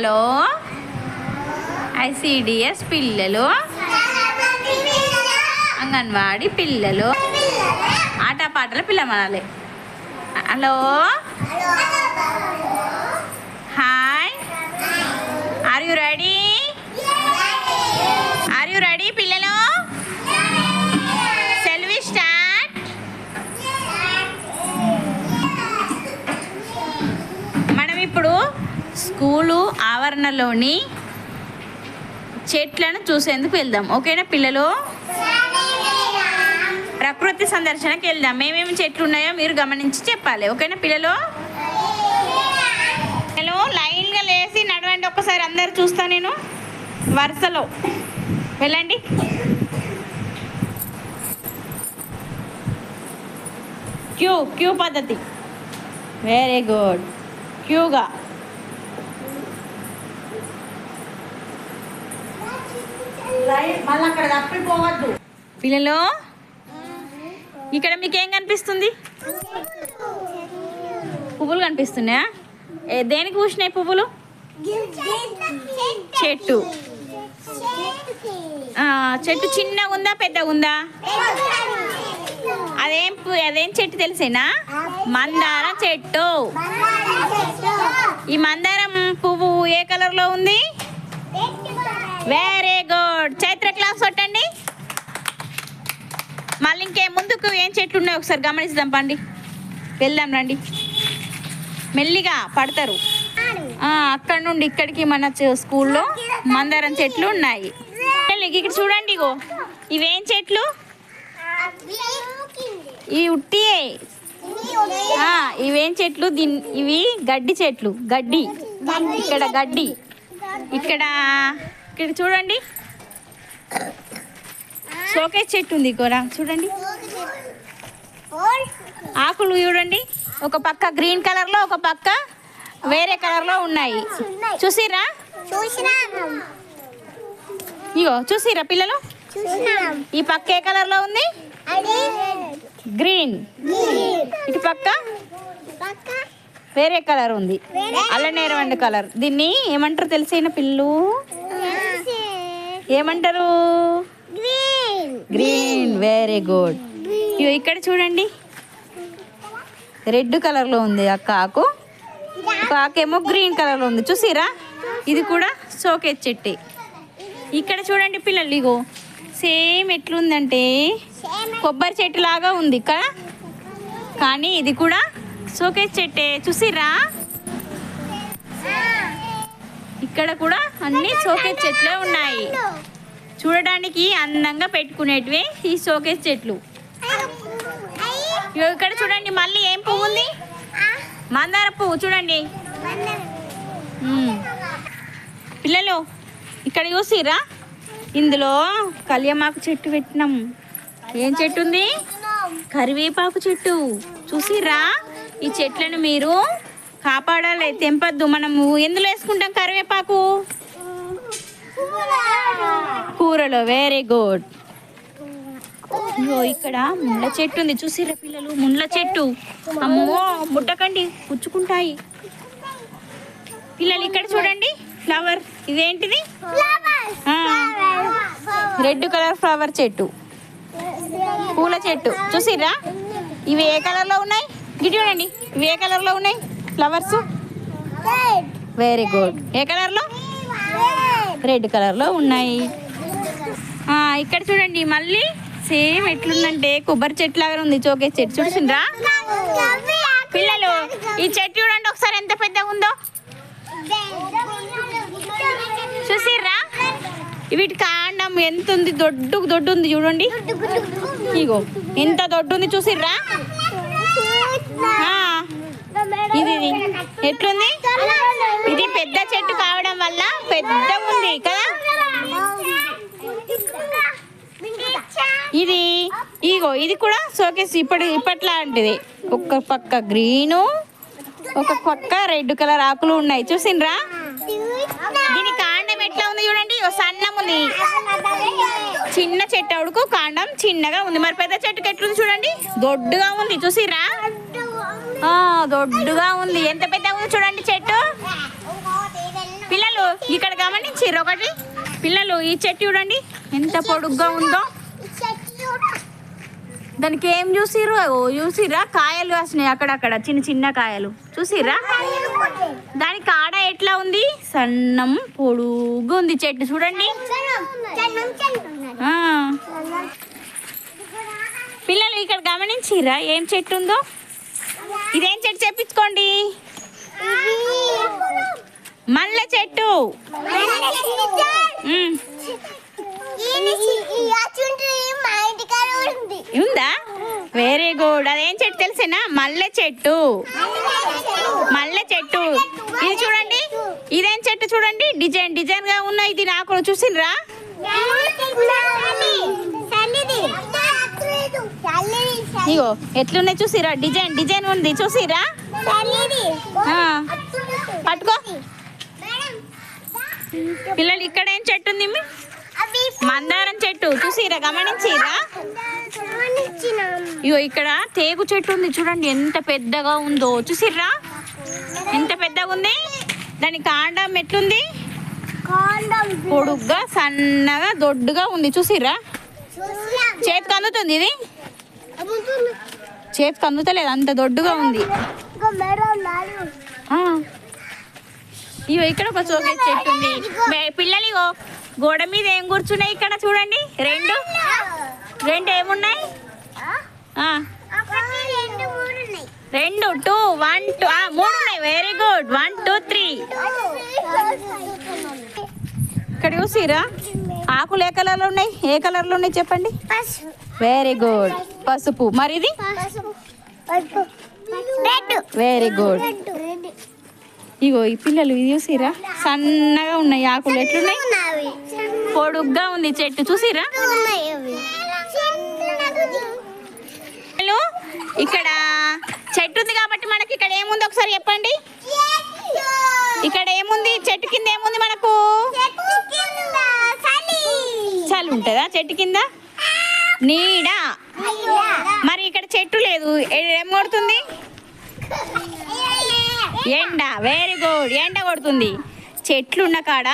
Hello? ICDS పిల్లలు? అంగన్వాడి పిల్లలు? ఆటపాటల పిల్లమనాలి. Hello. School ఆవరణలోని చెట్లను చూసేందుకు వెళ్దాం. ఓకేనా పిల్లలు? ప్రకృతి సందర్శనకి వెళ్దాం. ఏమేమి చెట్లు ఉన్నాయో మీరు గమనించి చెప్పాలి. ఓకేనా పిల్లలు? పిల్లలు లైన్గా లేచి నడవండి. ఒకసారి అందరు చూస్తా నేను. వరుసలో. వెళ్ళండి. క్యూ క్యూ పద్ధతి. వెరీ గుడ్ క్యూగా. మళ్ళీ అక్కడ తప్పిపోవద్దు పిల్లలు ఇక్కడ మీకు ఏం కనిపిస్తుంది? పువ్వులు కనిపిస్తున్నాయా? ఏ దేనికి పూసినాయి పువ్వులు? చెట్టు. ఆ, చెట్టు చిన్నగా ఉందా పెద్దగా ఉందా? అదేం పు- అదేం చెట్టు తెలిసేనా? మందార చెట్టు. ఈ మందారం పువ్వు ఏ కలర్లో ఉంది వెరీ గుడ్ చైత్ర క్లాస్ కొట్టండి. మళ్ళీ ఇంకే ముందుకు ఏం చెట్లు ఉన్నాయో ఒకసారి గమనిస్తాం పండి. వెళ్దాం రండి. మెల్లిగా పడతారు. అక్కడ నుండి ఇక్కడికి మన స్కూల్లో మందారం చెట్లు ఉన్నాయి. ఇక్కడ చూడండి ఇగో. ఇవేం చెట్లు? ఇవి ఉట్టియే. ఇవేం చెట్లు? దీని ఇవి గడ్డి చెట్లు. గడ్డి. ఇక్కడ గడ్డి. ఇక్కడ ఇక్కడ చూడండి. షోకేస్ చెట్టు ఉంది కూడా చూడండి. ఆకులు చూడండి. ఒక పక్క గ్రీన్ కలర్లో ఒక పక్క వేరే కలర్లో ఉన్నాయి. చూసిరా ఇగో చూసిరా పిల్లలు? ఈ పక్క ఏ కలర్లో ఉంది? గ్రీన్. ఇటు పక్క? వేరే కలర్ ఉంది. అల్లనేరవండి కలర్. దీన్ని ఏమంటారు తెలిసిన పిల్లు? ఏమంటారు? గ్రీన్ వెరీ గుడ్ ఇగో ఇక్కడ చూడండి. రెడ్ కలర్లో ఉంది అక్క ఆకు ఒక ఆకేమో గ్రీన్ కలర్లో ఉంది. చూసిరా? ఇది కూడా సోకేజ్ చెట్టే. ఇక్కడ చూడండి పిల్లలు ఇగో. సేమ్ ఎట్లుందంటే కొబ్బరి చెట్టు లాగా ఉంది ఇక్కడ కానీ ఇది కూడా సోకేజ్ చెట్టే. చూసిరా? ఇక్కడ కూడా అన్ని షోకేస్ చెట్లే ఉన్నాయి. చూడడానికి అందంగా పెట్టుకునేటివి ఈ షోకేస్ చెట్లు. ఇగో ఇక్కడ చూడండి మళ్ళీ ఏం పువ్వు ఉంది? మందార పువ్వు చూడండి. పిల్లలు ఇక్కడ చూసిరా ఇందులో కళ్యామాకు చెట్టు పెట్టినాం. ఏం చెట్టు ఉంది? కరివేపాకు చెట్టు. చూసిరా ఈ చెట్లను మీరు కాపాడాలి తెంపద్దు. మనము ఎందులో వేసుకుంటాం కరివేపాకు? కూరలో. వెరీ గుడ్ ఇక్కడ ముళ్ళ చెట్టు ఉంది. చూసిరా పిల్లలు? ముళ్ళ చెట్టు. అమ్మో ముట్టకండి. పుచ్చుకుంటాయి. పిల్లలు ఇక్కడ చూడండి. ఫ్లవర్ ఇదేంటిది? ఆ, రెడ్ కలర్ ఫ్లవర్ చెట్టు. పూల చెట్టు. చూసిరా ఇవి ఏ కలర్లో ఉన్నాయి? గిటి చూడండి. ఇవి ఏ కలర్లో ఉన్నాయి? ఫ్లవర్స్ వెరీ గుడ్ ఏ కలర్లో రెడ్ కలర్లో ఉన్నాయి. ఆ, ఇక్కడ చూడండి మళ్ళీ సేమ్ ఎట్లుందంటే కొబ్బరి చెట్టు లాగా ఉంది. చోకే చెట్టు చూసిండ్రా? పిల్లలు ఈ చెట్టు చూడండి ఒకసారి ఎంత పెద్దగా ఉందో. చూసిర్రా? వీటి కాండం ఎంత ఉంది? దొడ్డు దొడ్డు ఉంది చూడండి. ఇగో ఎంత దొడ్డు ఉంది చూసిర్రా? ఇది ఎట్లుంది? ఇది పెద్ద చెట్టు కావడం వల్ల పెద్ద ఉంది కదా? ఇది ఇగో ఇది కూడా షోకేస్ ఇప్పటి ఇప్పట్లాంటిది. ఒక పక్క గ్రీను ఒక పక్క రెడ్ కలర్ ఆకులు ఉన్నాయి. చూసిండ్రా దీని కాండం ఎట్లా ఉంది చూడండి. సన్నం ఉంది. చిన్న చెట్టు అవుడుకు కాండం చిన్నగా ఉంది. మరి పెద్ద చెట్టుకి ఎట్లుంది చూడండి. దొడ్డుగా ఉంది. చూసిరా దొడ్డుగా ఉంది. ఎంత పెద్దగా ఉంది చూడండి చెట్టు. పిల్లలు ఇక్కడ గమనించిర్రు ఒకటి. పిల్లలు ఈ చెట్టు చూడండి. ఎంత పొడుగ్గా ఉందో. దానికి ఏం చూసిర్రు? ఓ చూసిర్రా? కాయలు వస్తున్నాయి అక్కడక్కడ. చిన్న చిన్న కాయలు. చూసిర్రా? దాని కాడ ఎట్లా ఉంది? సన్నం పొడుగు ఉంది చెట్టు చూడండి. ఆ, పిల్లలు ఇక్కడ గమనించిర్రా? ఏం చెట్టు ఉందో? ఇదేం చెట్టు చెప్పించుకోండి? మల్లె చెట్టు. ఉందా? Very good. అదేం చెట్టు తెలిసేనా? మల్లె చెట్టు. మల్లె చెట్టు. ఇది చూడండి. ఇదేం చెట్టు చూడండి? డిజైన్ డిజైన్గా ఉన్నాయి. ఇది నాకు చూసిండ్రా ఇగో ఎట్లున్నాయి చూసిరా? డిజైన్ డిజైన్ ఉంది చూసిరా? పట్టుకో. పిల్లలు ఇక్కడ ఏం చెట్టు ఉంది? మందారం చెట్టు. చూసిరా గమనించిరా? ఇగో ఇక్కడ తేగు చెట్టు ఉంది. చూడండి ఎంత పెద్దగా ఉందో. చూసిర్రా? ఎంత పెద్దగా ఉంది? దాని కాండం ఎట్లుంది? పొడుగ్గా సన్నగా దొడ్డుగా ఉంది. చూసిర్రా? చేతికి అందుతుంది ఇది? చేతికి అందుతలేదు అంత దొడ్డుగా ఉంది. ఇగో ఇక్కడ ఒక చోకే చెట్టు ఉంది. పిల్లలు గోడ మీద ఏం కూర్చున్నాయి ఇక్కడ చూడండి. రెండు. రెండు ఏమున్నాయి? ఆ, రెండు టూ వన్ టూ. మూడు ఉన్నాయి. Very good. One two three. ఇక్కడ చూసిరా? ఆకులు ఏ కలర్లో ఉన్నాయి? ఏ కలర్లో ఉన్నాయి చెప్పండి? వెరీ గుడ్ పసుపు. మరి ఇది వెరీ గుడ్ ఇగో ఈ పిల్లలు ఇది చూసిరా సన్నగా ఉన్నాయి ఆకులు. ఎట్లున్నాయి? పొడుగ్గా ఉంది చెట్టు. చూసిరా ఇక్కడ చెట్టు ఉంది కాబట్టి మనకి ఇక్కడ ఏముంది ఒకసారి చెప్పండి? ఇక్కడ ఏముంది? చెట్టు కింద ఏముంది మనకు? చలి ఉంటుందా? చెట్టు కింద? నీడ. మరి ఇక్కడ చెట్టు లేదు. ఏం కొడుతుంది? ఎండ. వెరీ గుడ్ ఎండ కొడుతుంది. చెట్లు ఉన్న కాడ